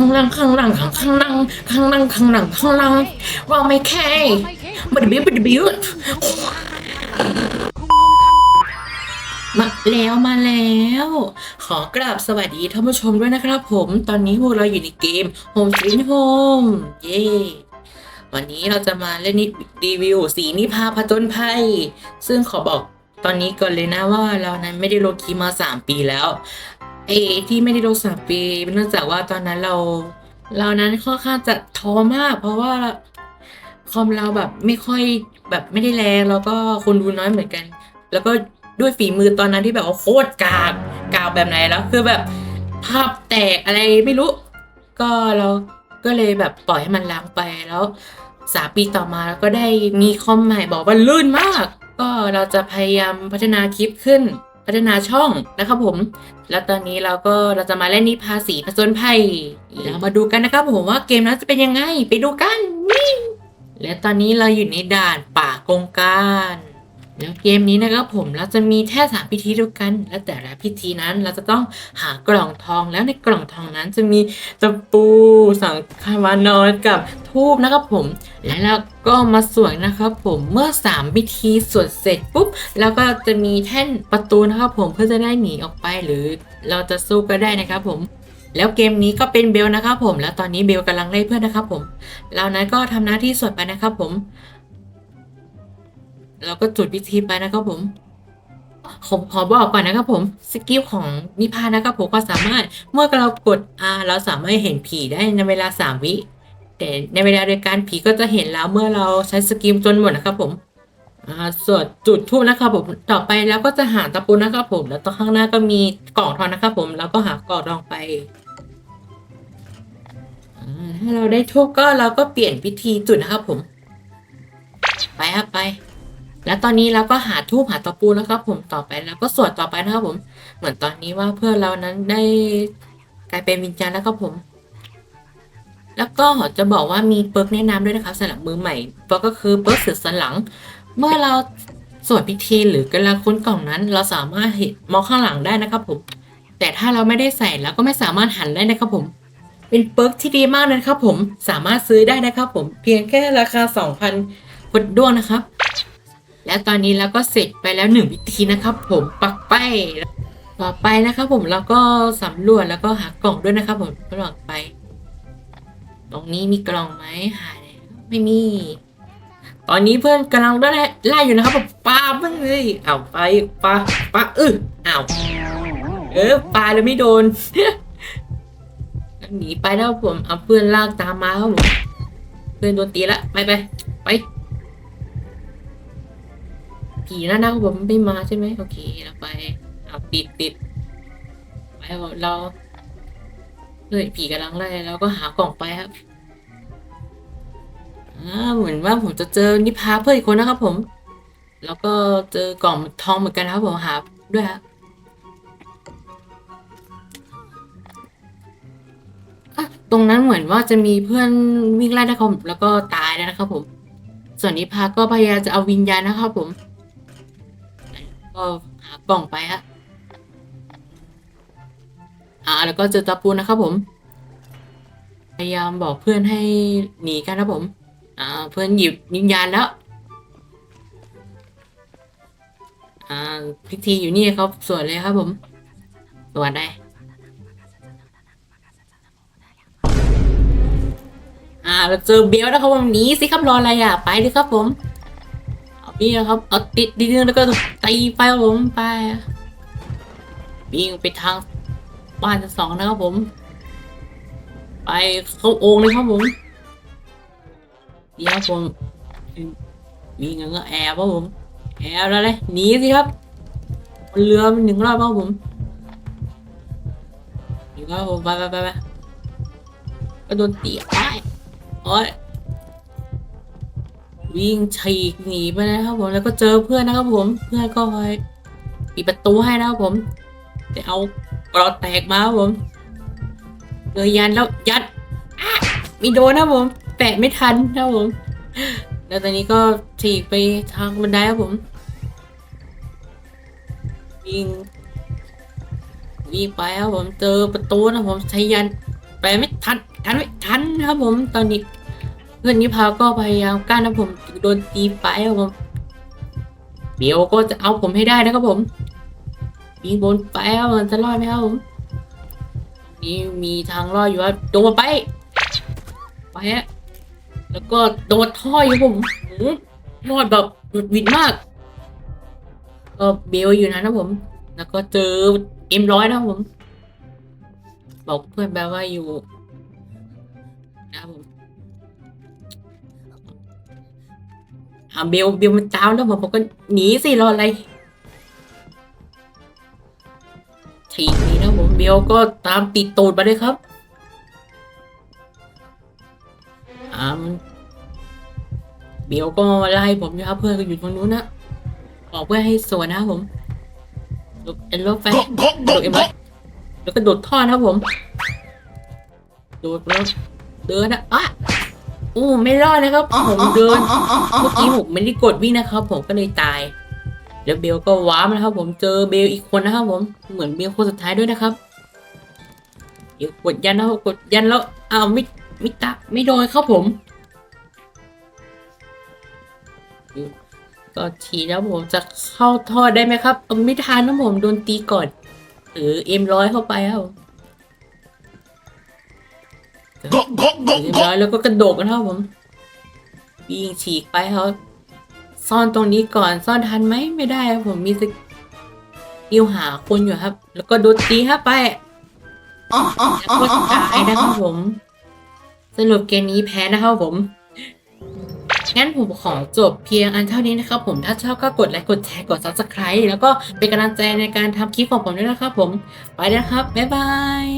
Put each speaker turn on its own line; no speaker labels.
ข้างหลังข้างหลังข้างข้างหลังข้างหลังข้างหลังข้างหลังว่าไม่แค่บัดบิ้วบัดบิ้วมาแล้วมาแล้ว ขอกราบสวัสดีท่านผู้ชมด้วยนะครับผมตอนนี้พวกเราอยู่ในเกม Home Sweet Home เย้วันนี้เราจะมาเล่นรีวิวสีนิพาผจญภัย ซึ่งขอบอกตอนนี้ก่อนเลยนะว่าเรานั้นไม่ได้ลงคลิปมา 3 ปีแล้ว เอที่ไม่ได้ลงสามปีเนื่องจากว่าตอนนั้นเรา เรานั้นค่อนข้างจะท้อมาก เพราะว่าคอมเราแบบไม่ค่อยแบบไม่ได้แรงแล้วก็คนดูน้อยเหมือนกัน แล้วก็ด้วยฝีมือตอนนั้นที่แบบว่าโคตรกากกากแบบไหนแล้วคือแบบภาพแตกอะไรไม่รู้ ก็เราก็เลยแบบปล่อยให้มันล้างไปแล้วสาปีต่อมาก็ได้มีคอมใหม่บอกว่าลื่นมาก ก็เราจะพยายามพัฒนาคลิปขึ้น พัฒนาช่องนะครับผม แล้วตอนนี้เราก็เราจะมาเล่นนิพาสีผจญภัยแล้วมาดูกันนะครับผมว่าเกมนั้นจะเป็นยังไง ไปดูกัน และตอนนี้เราอยู่ในด่านป่ากงการ แล้วเกมนี้นะครับผมเราจะมีแค่สามพิธีด้วยกัน และแต่ละพิธีนั้นเราจะต้องหากล่องทองแล้วในกล่องทองนั้นจะมีตะปูสังฆวานอนกับทูบนะครับผม และเราก็มาสวดนะครับผมเมื่อสามพิธีสวดเสร็จปุ๊บแล้วก็จะมีแท่นประตูนะครับผมเพื่อจะได้หนีออกไปหรือเราจะสู้ก็ได้นะครับผมแล้วเกมนี้ก็เป็นเบลนะครับผม แล้วตอนนี้เบลกำลังไล่เพื่อนนะครับผมเรานั้นก็ทำหน้าที่สวดไปนะครับผม เราก็จุดพิธีไปนะครับผมผมขอบอกก่อนนะครับผมสกิลของนิพานะครับผมก็สามารถเมื่อเรากด R เราสามารถเห็นผีได้ในเวลาสามวิแต่ในเวลาเดียวกันผีก็จะเห็นแล้วเมื่อเราใช้สกิลจนหมดนะครับผมส่วนจุดทูบนะครับผมต่อไปแล้วก็จะหาตะปูนะครับผม แล้วต่อข้างหน้าก็มีกล่องทองนะครับผมแล้วก็หากล่องทองไปถ้าเราได้ทูบก็เราก็เปลี่ยนพิธีจุดนะครับผม แล้วตอนนี้เราก็หาทูบหาตะปูแล้วครับผมต่อไปแล้วก็สวดต่อไปนะครับผม เหมือนตอนนี้ว่าเพื่อนเรานั้นได้กลายเป็นวิญญาณแล้วครับผม แล้วก็จะบอกว่ามีเปิร์กแนะนำด้วยนะครับสำหรับมือใหม่เปิร์กก็คือเปิร์กสืบสันหลัง เมื่อเราสวดพิธีหรือกำลังค้นกล่องนั้น เราสามารถเห็นมองข้างหลังได้นะครับผม แต่ถ้าเราไม่ได้ใส่เราก็ไม่สามารถหันได้นะครับผมเป็นเปิร์กที่ดีมากนะครับผมสามารถซื้อได้นะครับผมเพียงแค่ราคา 2,000กดด้วงนะครับ และตอนนี้เราก็เสร็จไปแล้วหนึ่งพิธีนะครับ ผมปักไปต่อไปนะครับผมเราก็สำรวจแล้วก็หากล่องด้วยนะครับผมระหว่างไป ตรงนี้มีกล่องไหมหาแล้วไม่มี ตอนนี้เพื่อนกำลังไล่ไล่อยู่นะครับผมปลาเพิ่งเลยเอาไปปลาปลาเอออ้าวเออปลาเลยไม่โดนหนีไปแล้วผมเอาเพื่อนลากตามมาครับผมเพื่อนโดนตีละไปไปไป ผีนั่นนะครับผมไม่มาใช่ไหมโอเคเราไปเอาติดติดไปเราเฮ้ยผีกำลังไล่เราก็หากล่องไปครับอ่าเหมือนว่าผมจะเจอนิพาเพื่อนอีกคนนะครับผม แล้วก็เจอกล่องทองเหมือนกันนะครับผมหาด้วยครับอะตรงนั้นเหมือนว่าจะมีเพื่อนวิ่งไล่นะครับแล้วก็ตายแล้วนะครับผม ส่วนนิพาก็พยายามจะเอาวิญญาณนะครับผม ก็หากล่องไปฮะอ่าแล้วก็เจอตะปูนะครับผม พยายามบอกเพื่อนให้หนีกันนะผม อ่า เพื่อนหยิบวิญญาณแล้ว อ่าพิธีอยู่นี่ครับสวดเลยครับผมสวดได้อ่าเราเจอเบลนะครับผมหนีสิครับรออะไรอะ ไปเลยครับผม นะครับเอาติดดินแล้วก็ตีไปครับผมไปวิ่งไปทางบ้านชั้นสองนะครับผม ไปเข้าโอ่งเลยครับผมเดี๋ยวผมมีเงินก็แอบครับผมแอบแล้วเลยหนีสิครับเรือมันหนึ่งรอบครับผมอยู่ครับผมไปไปไปไปก็โดนตีไปโอ้ย วิ่งฉีกหนีไปนะครับผมแล้วก็เจอเพื่อนนะครับผมเพื่อนก็คอยปิดประตูให้นะครับผมจะเอากรอดแตกมาครับผมเลยยันแล้วยัดมีโดนนะครับผมแปะไม่ทันนะครับผมแล้วตอนนี้ก็ฉีกไปทางบันไดครับผมวิ่งวิ่งไปครับผมเจอประตูนะผมใช้ยันไปไม่ทันทันไม่ทันครับผมตอนนี้ เพื่อนนิพาก็พยายามกั้นนะผมโดนตีไปครับผมเบลก็จะเอาผมให้ได้นะครับผมมีบนไปครับผมจะรอดไหมครับผมนี่มีทางรอดอยู่ครับโดดไปไปฮะแล้วก็โดดท่ออยู่ผมหืมรอดแบบหวุดหวิดมากก็เบลอยู่นะนะผม แล้วก็เจอเอ็มร้อยนะผม บอกเพื่อนแบบว่าอยู่ อ่าเบลเบลมันตามแล้วผมผมก็หนีสิรออะไรทีนี้นะผมเบลก็ตามติดตูดมาเลยครับอ่ามันเบลก็มาไล่ผมอยู่ครับเพื่อนก็อยู่ตรงนู้นนะบอกเพื่อนให้สวนนะครับผมลบเอ็นลบไปโดดเอ็มไว้แล้วก็โดดท่อนะครับผมโดดแล้วเดินอะอะโอ้ไม่รอดนะครับผมเดินเมื่อกี้ผมไม่ได้กดวิ่งนะครับ ผมก็เลยตาย แล้วเบลก็ว้าร์ปนะครับ ผมเจอเบลอีกคนนะครับ ผมเหมือนเบลคนสุดท้ายด้วยนะครับเดี๋ยวกดยันนะครับกดยันแล้วอ้าวไม่ไม่ตะไม่โดนครับผมก็ทีแล้วผมจะเข้าท่อได้ไหมครับเอาไม่ทันนะผมโดนตีก่อนหรือเอ็มร้อยเข้าไปครับ ผมเอ็มร้อยแล้วก็กระโดดกันครับผมวิ่งฉีกไปครับซ่อนตรงนี้ก่อนซ่อนทันไหมไม่ได้ครับผมมีสกิลหาคนอยู่ครับ แล้วก็โดนตีครับไปแล้วก็ตายนะครับผม สรุปเกมนี้แพ้นะครับผม งั้นผมขอจบเพียงอันเท่านี้นะครับผม ถ้าชอบก็กดไลค์กดแชร์กด subscribe แล้วก็เป็นกำลังใจในการทำคลิปของผมด้วยนะครับผม ไปแล้วนะครับ บ๊ายบาย